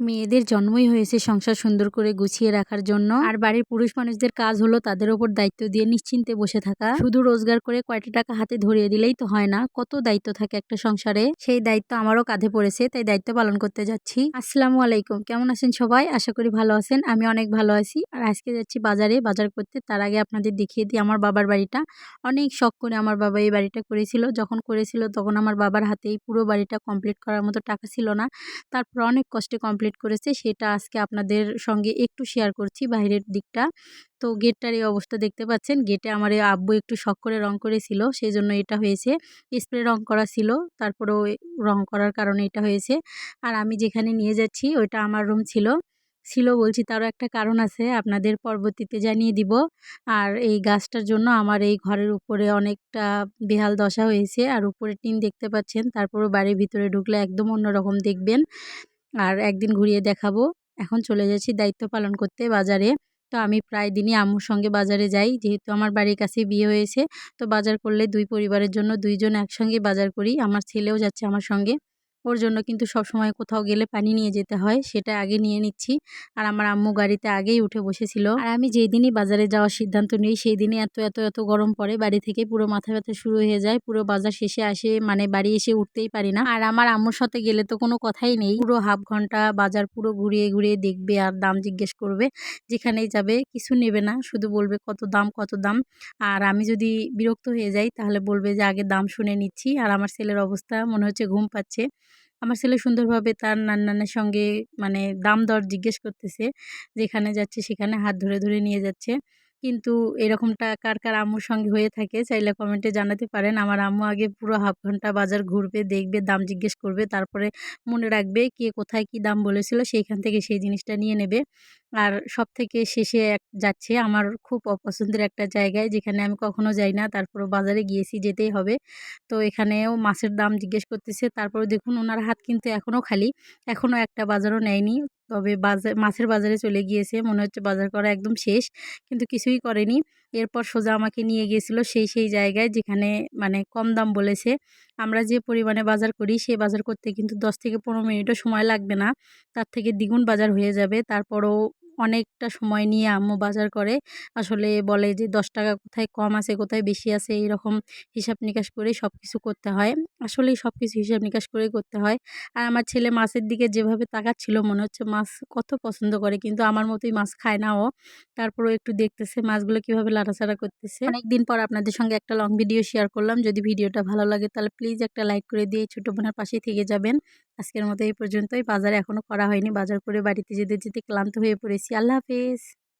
মেয়েদের জন্মই হয়েছে সংসার সুন্দর করে গুছিয়ে রাখার জন্য। আর বাড়ির পুরুষ মানুষদের কাজ হলো তাদের ওপর দায়িত্ব দিয়ে নিশ্চিন্তে বসে থাকা। শুধু রোজগার করে কয়টা টাকা হাতে ধরিয়ে দিলেই তো হয় না। কত দায়িত্ব থাকে একটা সংসারে। সেই দায়িত্ব আমারও কাঁধে পড়েছে, তাই দায়িত্ব পালন করতে যাচ্ছি। আসসালামু আলাইকুম। কেমন আছেন সবাই? আশা করি ভালো আছেন। আমি অনেক ভালো আছি। আর আজকে যাচ্ছি বাজারে। বাজার করতে তার আগে আপনাদের দেখিয়ে দিই আমার বাবার বাড়িটা। অনেক শখ করে আমার বাবা এই বাড়িটা করেছিল। যখন করেছিল তখন আমার বাবার হাতেই পুরো বাড়িটা কমপ্লিট করার মতো টাকা ছিল না। তারপর অনেক কষ্টে কমপ্লিট করেছে সেটা আজকে আপনাদের সঙ্গে একটু শেয়ার করছি বাইরের দিকটা। তো গেটটার এই অবস্থা দেখতে পাচ্ছেন। গেটে আমার এই আব্বু একটু শখ করে রং করেছিল সেই জন্য এটা হয়েছে। স্প্রে রং করা ছিল তারপরেও রং করার কারণে এটা হয়েছে। আর আমি যেখানে নিয়ে যাচ্ছি ওইটা আমার রুম ছিল। ছিল বলছি তারও একটা কারণ আছে, আপনাদের পরবর্তীতে জানিয়ে দিব। আর এই গাছটার জন্য আমার এই ঘরের উপরে অনেকটা বেহাল দশা হয়েছে। আর উপরে টিন দেখতে পাচ্ছেন, তারপরও বাড়ির ভিতরে ঢুকলে একদম অন্যরকম দেখবেন। আর একদিন ঘুরিয়ে দেখাবো। এখন চলে যাচ্ছি দায়িত্ব পালন করতে বাজারে। তো আমি প্রায় দিনই আম্মুর সঙ্গে বাজারে যাই। যেহেতু আমার বাড়ির কাছে বিয়ে হয়েছে, তো বাজার করলে দুই পরিবারের জন্য দুইজন একসঙ্গে বাজার করি। আমার ছেলেও যাচ্ছে আমার সঙ্গে। ওর জন্য কিন্তু সব সময় কোথাও গেলে পানি নিয়ে যেতে হয়, সেটা আগে নিয়ে নিচ্ছি। আর আমার আম্মু গাড়িতে আগেই উঠে বসেছিল। আর আমি যেই দিনই বাজারে যাওয়ার সিদ্ধান্ত নিই সেই দিনই এত এত এত গরম পড়ে, বাড়ি থেকে পুরো মাথা ব্যথা শুরু হয়ে যায়। পুরো বাজার শেষে আসে মানে বাড়ি এসে উঠতেই পারি না। আর আমার আম্মুর সাথে গেলে তো কোনো কথাই নেই। পুরো হাফ ঘণ্টা বাজার পুরো ঘুরিয়ে ঘুরিয়ে দেখবে আর দাম জিজ্ঞেস করবে। যেখানেই যাবে, কিছু নেবে না, শুধু বলবে কত দাম কত দাম। আর আমি যদি বিরক্ত হয়ে যাই, তাহলে বলবে যে, আগে দাম শুনে নিচ্ছি। আর আমার ছেলের অবস্থা মনে হচ্ছে ঘুম পাচ্ছে। আমার ছেলে সুন্দরভাবে তার নান্নানের সঙ্গে মানে দাম দর জিজ্ঞেস করতেছে যেখানে যাচ্ছে, সেখানে হাত ধরে ধরে নিয়ে যাচ্ছে। কিন্তু এরকমটা কার কার আম্মুর সঙ্গে হয়ে থাকে, চাইলে কমেন্টে জানাতে পারেন। আমার আম্মু আগে পুরো হাফ ঘণ্টা বাজার ঘুরবে, দেখবে, দাম জিজ্ঞেস করবে, তারপরে মনে রাখবে কে কোথায় কি দাম বলেছিল, সেইখান থেকে সেই জিনিসটা নিয়ে নেবে। আর সব থেকে শেষে এক, যাচ্ছে আমার খুব অপছন্দের একটা জায়গায় যেখানে আমি কখনো যাই না। তারপরও বাজারে গিয়েছি যেতেই হবে। তো এখানেও মাছের দাম জিজ্ঞেস করতেছে তারপরে দেখুন ওনার হাত কিন্তু এখনও খালি। এখনও একটা বাজারও নেয়নি। তবে বাজার মাছের বাজারে চলে গিয়েছে। মনে হচ্ছে বাজার করা একদম শেষ, কিন্তু কিছুই করেনি। এরপর সোজা আমাকে নিয়ে গিয়েছিল সেই সেই জায়গায় যেখানে মানে কম দাম বলেছে। আমরা যে পরিমাণে বাজার করি সেই বাজার করতে কিন্তু দশ থেকে পনেরো মিনিটও সময় লাগবে না। তার থেকে দ্বিগুণ বাজার হয়ে যাবে। তারপরও অনেকটা সময় নিয়ে আম্মু বাজার করে। আসলে বলে যে, দশ টাকা কোথায় কম আছে, কোথায় বেশি আছে? এইরকম হিসাব নিকাশ করে সব কিছু করতে হয়। আসলেই সব কিছু হিসাব নিকাশ করে করতে হয়। আর আমার ছেলে মাছের দিকে যেভাবে তাকাচ্ছিল, মনে হচ্ছে মাছ কত পছন্দ করে। কিন্তু আমার মতোই মাছ খায় না ও। তারপরেও একটু দেখতেছে মাছগুলো কীভাবে লাড়াচাড়া করতেছে। অনেকদিন পর আপনাদের সঙ্গে একটা লং ভিডিও শেয়ার করলাম। যদি ভিডিওটা ভালো লাগে, তাহলে প্লিজ একটা লাইক করে দিয়ে ছোটো বোনের পাশেই থেকে যাবেন। আজকের মতো এই পর্যন্তই। বাজার এখনও করা হয়নি। বাজার করে বাড়িতে যেতে যেতে ক্লান্ত হয়ে পড়েছি। আল্লাহ হাফেজ।